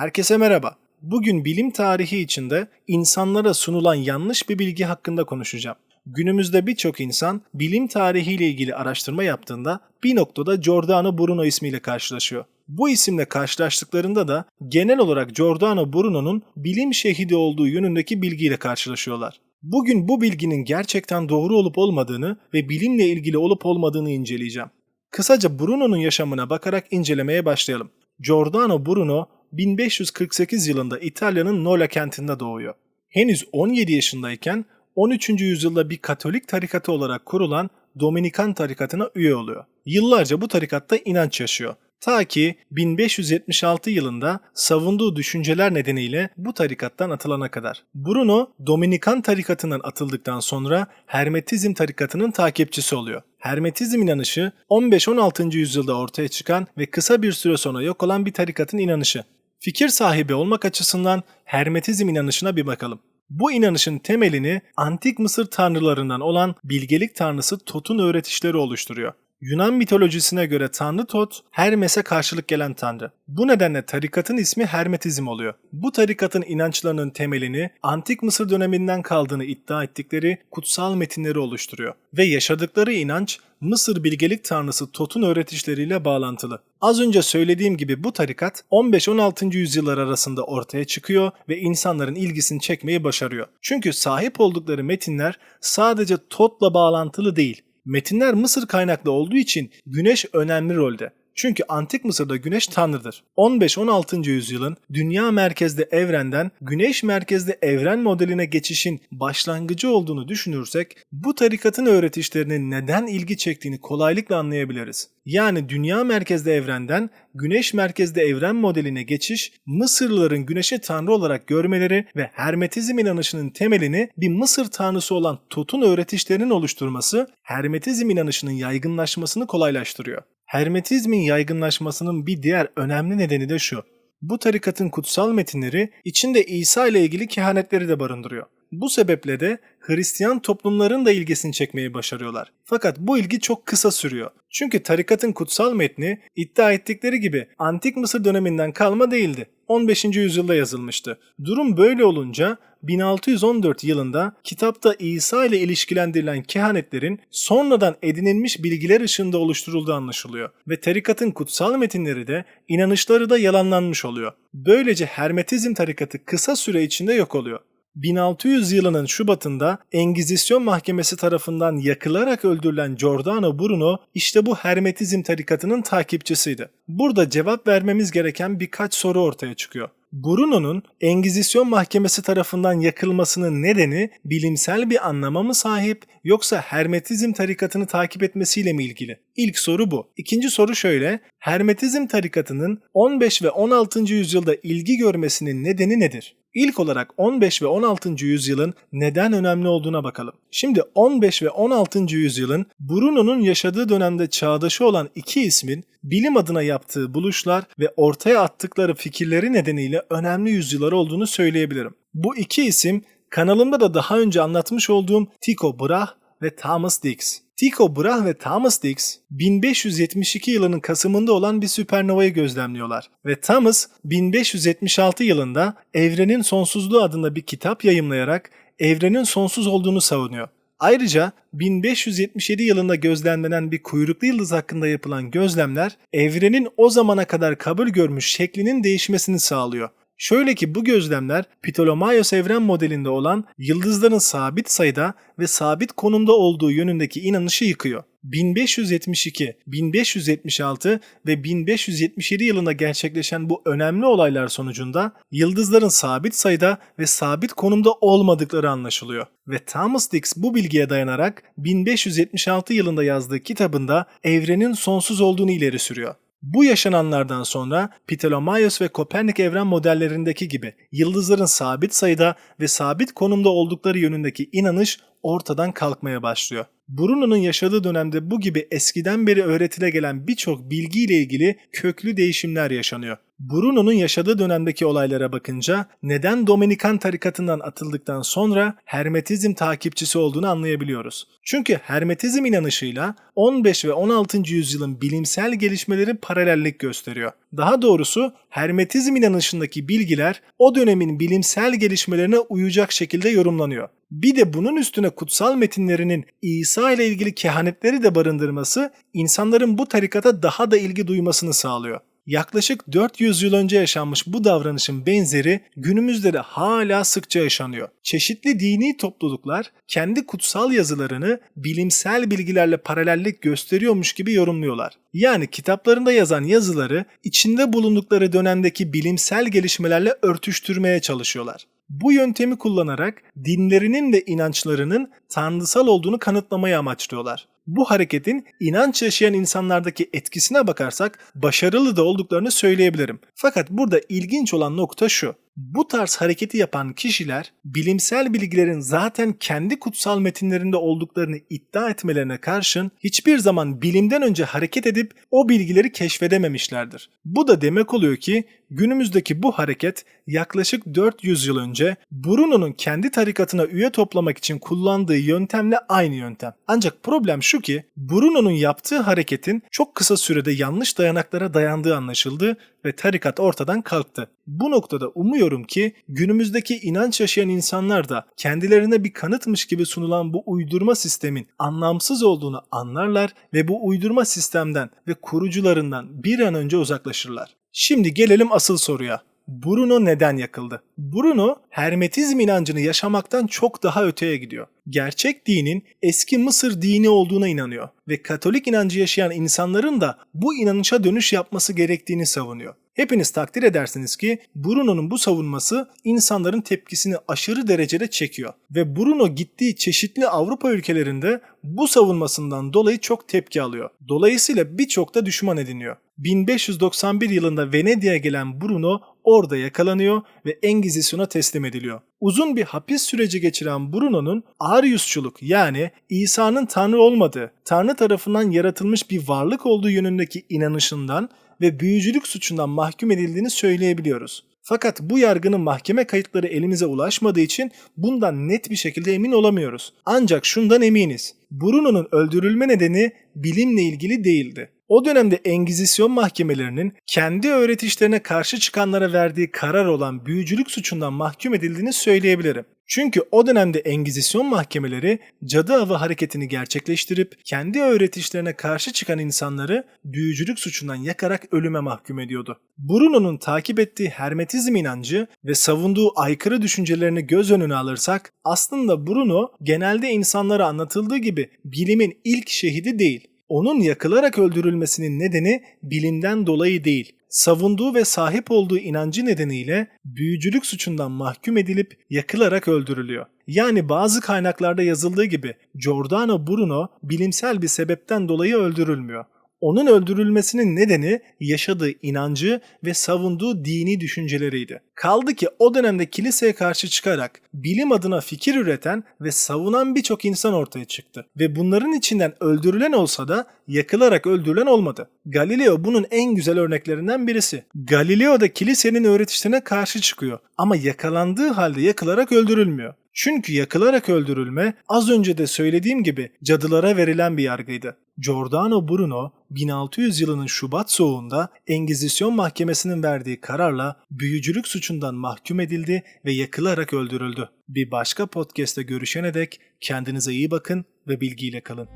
Herkese merhaba. Bugün bilim tarihi içinde insanlara sunulan yanlış bir bilgi hakkında konuşacağım. Günümüzde birçok insan bilim tarihiyle ilgili araştırma yaptığında bir noktada Giordano Bruno ismiyle karşılaşıyor. Bu isimle karşılaştıklarında da genel olarak Giordano Bruno'nun bilim şehidi olduğu yönündeki bilgiyle karşılaşıyorlar. Bugün bu bilginin gerçekten doğru olup olmadığını ve bilimle ilgili olup olmadığını inceleyeceğim. Kısaca Bruno'nun yaşamına bakarak incelemeye başlayalım. Giordano Bruno 1548 yılında İtalya'nın Nola kentinde doğuyor. Henüz 17 yaşındayken 13. yüzyılda bir Katolik tarikatı olarak kurulan Dominikan tarikatına üye oluyor. Yıllarca bu tarikatta inanç yaşıyor. Ta ki 1576 yılında savunduğu düşünceler nedeniyle bu tarikattan atılana kadar. Bruno, Dominikan tarikatından atıldıktan sonra Hermetizm tarikatının takipçisi oluyor. Hermetizm inanışı 15-16. yüzyılda ortaya çıkan ve kısa bir süre sonra yok olan bir tarikatın inanışı. Fikir sahibi olmak açısından Hermetizm inanışına bir bakalım. Bu inanışın temelini antik Mısır tanrılarından olan bilgelik tanrısı Tot'un öğretişleri oluşturuyor. Yunan mitolojisine göre Tanrı Tot, Hermes'e karşılık gelen tanrı. Bu nedenle tarikatın ismi Hermetizm oluyor. Bu tarikatın inançlarının temelini antik Mısır döneminden kaldığını iddia ettikleri kutsal metinleri oluşturuyor. Ve yaşadıkları inanç Mısır bilgelik tanrısı Tot'un öğretişleriyle bağlantılı. Az önce söylediğim gibi bu tarikat 15-16. yüzyıllar arasında ortaya çıkıyor ve insanların ilgisini çekmeyi başarıyor. Çünkü sahip oldukları metinler sadece Tot'la bağlantılı değil, Metinler Mısır kaynaklı olduğu için güneş önemli rolde. Çünkü antik Mısır'da güneş tanrıdır. 15-16. yüzyılın dünya merkezli evrenden güneş merkezli evren modeline geçişin başlangıcı olduğunu düşünürsek bu tarikatın öğretişlerinin neden ilgi çektiğini kolaylıkla anlayabiliriz. Yani dünya merkezli evrenden güneş merkezli evren modeline geçiş Mısırlıların güneşi tanrı olarak görmeleri ve hermetizm inanışının temelini bir Mısır tanrısı olan Tot'un öğretişlerinin oluşturması hermetizm inanışının yaygınlaşmasını kolaylaştırıyor. Hermetizmin yaygınlaşmasının bir diğer önemli nedeni de şu. Bu tarikatın kutsal metinleri içinde İsa ile ilgili kehanetleri de barındırıyor. Bu sebeple de Hristiyan toplumların da ilgisini çekmeyi başarıyorlar. Fakat bu ilgi çok kısa sürüyor. Çünkü tarikatın kutsal metni iddia ettikleri gibi antik Mısır döneminden kalma değildi. 15. yüzyılda yazılmıştı. Durum böyle olunca 1614 yılında kitapta İsa ile ilişkilendirilen kehanetlerin sonradan edinilmiş bilgiler ışığında oluşturulduğu anlaşılıyor ve tarikatın kutsal metinleri de inanışları da yalanlanmış oluyor. Böylece Hermetizm tarikatı kısa süre içinde yok oluyor. 1600 yılının Şubat'ında Engizisyon Mahkemesi tarafından yakılarak öldürülen Giordano Bruno işte bu Hermetizm tarikatının takipçisiydi. Burada cevap vermemiz gereken birkaç soru ortaya çıkıyor. Bruno'nun Engizisyon Mahkemesi tarafından yakılmasının nedeni bilimsel bir anlama mı sahip yoksa Hermetizm tarikatını takip etmesiyle mi ilgili? İlk soru bu. İkinci soru şöyle. Hermetizm tarikatının 15 ve 16. yüzyılda ilgi görmesinin nedeni nedir? İlk olarak 15 ve 16. yüzyılın neden önemli olduğuna bakalım. Şimdi 15 ve 16. yüzyılın Bruno'nun yaşadığı dönemde çağdaşı olan iki ismin bilim adına yaptığı buluşlar ve ortaya attıkları fikirleri nedeniyle önemli yüzyıllar olduğunu söyleyebilirim. Bu iki isim kanalımda da daha önce anlatmış olduğum Tycho Brahe ve Thomas Dix. Tycho Brahe ve Thomas Dix 1572 yılının Kasım'ında olan bir süpernovayı gözlemliyorlar ve Thomas 1576 yılında Evrenin Sonsuzluğu adında bir kitap yayımlayarak evrenin sonsuz olduğunu savunuyor. Ayrıca 1577 yılında gözlemlenen bir kuyruklu yıldız hakkında yapılan gözlemler evrenin o zamana kadar kabul görmüş şeklinin değişmesini sağlıyor. Şöyle ki bu gözlemler Ptolemaios evren modelinde olan yıldızların sabit sayıda ve sabit konumda olduğu yönündeki inanışı yıkıyor. 1572, 1576 ve 1577 yılında gerçekleşen bu önemli olaylar sonucunda yıldızların sabit sayıda ve sabit konumda olmadıkları anlaşılıyor. Ve Thomas Dix bu bilgiye dayanarak 1576 yılında yazdığı kitabında evrenin sonsuz olduğunu ileri sürüyor. Bu yaşananlardan sonra Ptolemaios ve Kopernik evren modellerindeki gibi yıldızların sabit sayıda ve sabit konumda oldukları yönündeki inanış ortadan kalkmaya başlıyor. Bruno'nun yaşadığı dönemde bu gibi eskiden beri öğretile gelen birçok bilgiyle ilgili köklü değişimler yaşanıyor. Bruno'nun yaşadığı dönemdeki olaylara bakınca neden Dominikan tarikatından atıldıktan sonra Hermetizm takipçisi olduğunu anlayabiliyoruz. Çünkü Hermetizm inanışıyla 15 ve 16. yüzyılın bilimsel gelişmeleri paralellik gösteriyor. Daha doğrusu Hermetizm inanışındaki bilgiler o dönemin bilimsel gelişmelerine uyacak şekilde yorumlanıyor. Bir de bunun üstüne kutsal metinlerinin İsa ile ilgili kehanetleri de barındırması insanların bu tarikata daha da ilgi duymasını sağlıyor. Yaklaşık 400 yıl önce yaşanmış bu davranışın benzeri günümüzde de hala sıkça yaşanıyor. Çeşitli dini topluluklar kendi kutsal yazılarını bilimsel bilgilerle paralellik gösteriyormuş gibi yorumluyorlar. Yani kitaplarında yazan yazıları içinde bulundukları dönemdeki bilimsel gelişmelerle örtüştürmeye çalışıyorlar. Bu yöntemi kullanarak dinlerinin ve inançlarının tanrısal olduğunu kanıtlamayı amaçlıyorlar. Bu hareketin inanç yaşayan insanlardaki etkisine bakarsak başarılı da olduklarını söyleyebilirim. Fakat burada ilginç olan nokta şu. Bu tarz hareketi yapan kişiler bilimsel bilgilerin zaten kendi kutsal metinlerinde olduklarını iddia etmelerine karşın hiçbir zaman bilimden önce hareket edip o bilgileri keşfedememişlerdir. Bu da demek oluyor ki günümüzdeki bu hareket yaklaşık 400 yıl önce Bruno'nun kendi tarikatına üye toplamak için kullandığı yöntemle aynı yöntem. Ancak problem şu ki Bruno'nun yaptığı hareketin çok kısa sürede yanlış dayanaklara dayandığı anlaşıldı ve tarikat ortadan kalktı. Bu noktada umuyorum ki günümüzdeki inanç yaşayan insanlar da kendilerine bir kanıtmış gibi sunulan bu uydurma sistemin anlamsız olduğunu anlarlar ve bu uydurma sistemden ve kurucularından bir an önce uzaklaşırlar. Şimdi gelelim asıl soruya. Bruno neden yakıldı? Bruno Hermetizm inancını yaşamaktan çok daha öteye gidiyor. Gerçek dinin eski Mısır dini olduğuna inanıyor ve Katolik inancı yaşayan insanların da bu inanışa dönüş yapması gerektiğini savunuyor. Hepiniz takdir edersiniz ki Bruno'nun bu savunması insanların tepkisini aşırı derecede çekiyor. Ve Bruno gittiği çeşitli Avrupa ülkelerinde bu savunmasından dolayı çok tepki alıyor. Dolayısıyla birçok da düşman ediniyor. 1591 yılında Venedik'e gelen Bruno orada yakalanıyor ve Engizisyon'a teslim ediliyor. Uzun bir hapis süreci geçiren Bruno'nun Ariusçuluk yani İsa'nın Tanrı olmadığı, Tanrı tarafından yaratılmış bir varlık olduğu yönündeki inanışından ve büyücülük suçundan mahkum edildiğini söyleyebiliyoruz. Fakat bu yargının mahkeme kayıtları elimize ulaşmadığı için bundan net bir şekilde emin olamıyoruz. Ancak şundan eminiz. Bruno'nun öldürülme nedeni bilimle ilgili değildi. O dönemde Engizisyon mahkemelerinin kendi öğretişlerine karşı çıkanlara verdiği karar olan büyücülük suçundan mahkum edildiğini söyleyebilirim. Çünkü o dönemde Engizisyon mahkemeleri cadı avı hareketini gerçekleştirip kendi öğretişlerine karşı çıkan insanları büyücülük suçundan yakarak ölüme mahkum ediyordu. Bruno'nun takip ettiği Hermetizm inancı ve savunduğu aykırı düşüncelerini göz önüne alırsak aslında Bruno genelde insanlara anlatıldığı gibi bilimin ilk şehidi değil. Onun yakılarak öldürülmesinin nedeni bilimden dolayı değil, savunduğu ve sahip olduğu inancı nedeniyle büyücülük suçundan mahkum edilip yakılarak öldürülüyor. Yani bazı kaynaklarda yazıldığı gibi Giordano Bruno bilimsel bir sebepten dolayı öldürülmüyor. Onun öldürülmesinin nedeni yaşadığı inancı ve savunduğu dini düşünceleriydi. Kaldı ki o dönemde kiliseye karşı çıkarak bilim adına fikir üreten ve savunan birçok insan ortaya çıktı. Ve bunların içinden öldürülen olsa da yakılarak öldürülen olmadı. Galileo bunun en güzel örneklerinden birisi. Galileo da kilisenin öğretişlerine karşı çıkıyor ama yakalandığı halde yakılarak öldürülmüyor. Çünkü yakılarak öldürülme az önce de söylediğim gibi cadılara verilen bir yargıydı. Giordano Bruno 1600 yılının Şubat soğuğunda Engizisyon Mahkemesi'nin verdiği kararla büyücülük suçundan mahkum edildi ve yakılarak öldürüldü. Bir başka podcast'te görüşene dek kendinize iyi bakın ve bilgiyle kalın.